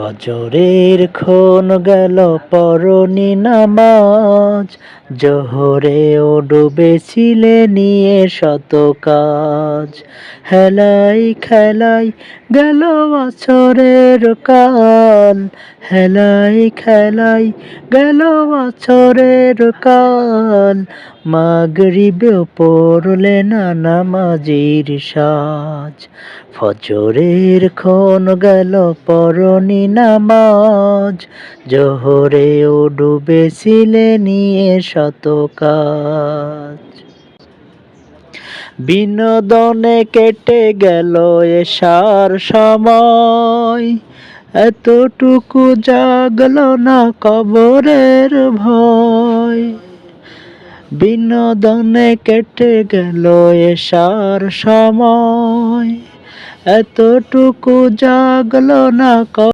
ফজরের ক্ষণ গেল পরনি নামাজ। জোহরেও ডুবেছিলে নিয়ে শত কাজ। হেলাই খেলাই গেল বছরের কাল। হেলাই খেলাই গেল বছরের কাল। মাগরিবেও পড়লে না নামাজির সাজ। ফজরের ক্ষণ গেল পরনি নামাজ। জোহরেও ডুবেছিলে নিয়ে শত কাজ। বিনোদনে কেটে গেল এসার সময়। এতটুকু জাগলো না কবরের ভয়। বিনোদনে কেটে গেল এসার সময়। এতটুকু জাগলো না